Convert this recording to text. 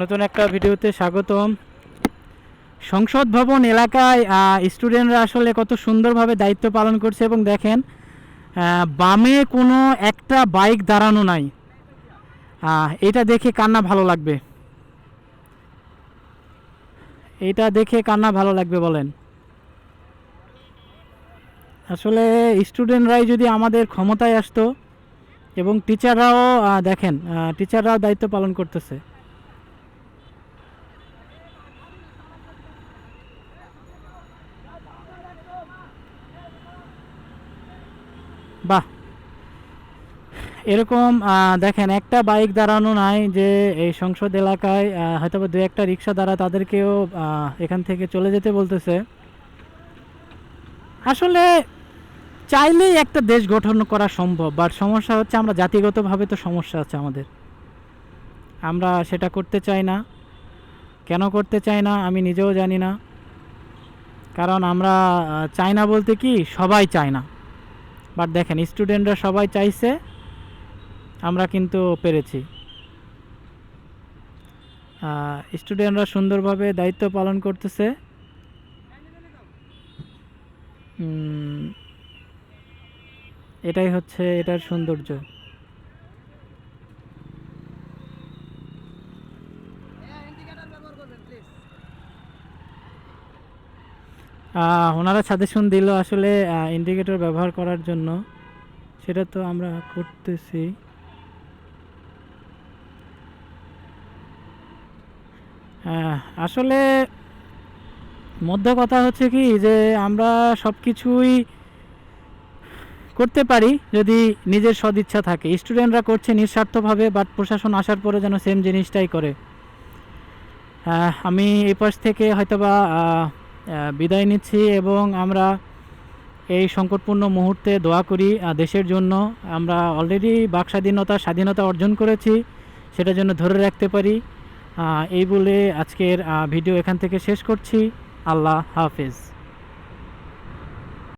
নতুন একটা ভিডিওতে স্বাগতম। সংসদ ভবন এলাকায় স্টুডেন্টরা আসলে কত সুন্দরভাবে দায়িত্ব পালন করছে এবং দেখেন বামে কোনো একটা বাইক দাঁড়ানো নাই। এটা দেখে কান্না ভালো লাগবে। এটা দেখে কান্না ভালো লাগবে বলেন। আসলে স্টুডেন্টরাই যদি আমাদের ক্ষমতায় আসতো এবং টিচাররাও দেখেন টিচাররাও দায়িত্ব পালন করতেছে। বাহ। এরকম দেখেন, একটা বাইক দাঁড়ানো নাই যে এই সংসদ এলাকায় হয়তো দু একটা রিক্সা দ্বারা তাদেরকেও এখান থেকে চলে যেতে বলতেছে। আসলে চাইলেই একটা দেশ গঠন করা সম্ভব, বাট সমস্যা হচ্ছে আমরা জাতিগতভাবে তো সমস্যা আছে আমাদের। আমরা সেটা করতে চাই না। কেন করতে চাই না, আমি নিজেও জানি না। কারণ আমরা চাই না বলতে কি, সবাই চায় না। বাট দেখেন স্টুডেন্টরা সবাই চাইছে, আমরা কিন্তু পেরেছি। স্টুডেন্টরা সুন্দরভাবে দায়িত্ব পালন করতেছে। এটাই হচ্ছে, এটার সৌন্দর্য। ওনারা সাজেশন দিল আসলে ইন্ডিকেটর ব্যবহার করার জন্য। সেটা তো আমরা করতেছি। আসলে মধ্য কথা হচ্ছে কি যে, আমরা সব কিছুই করতে পারি যদি নিজের সদিচ্ছা থাকে। স্টুডেন্টরা করছে নিঃস্বার্থভাবে বাট প্রশাসন আসার পরে যেন সেম জিনিসটাই করে। আমি এই পাশ থেকে হয়তোবা বিদায় নিচ্ছি এবং আমরা এই সংকটপূর্ণ মুহূর্তে দোয়া করি দেশের জন্য। আমরা অলরেডি বাক স্বাধীনতা স্বাধীনতা অর্জন করেছি, সেটা জন্য ধরে রাখতে পারি। এই বলে আজকের ভিডিও এখান থেকে শেষ করছি। আল্লাহ হাফেজ।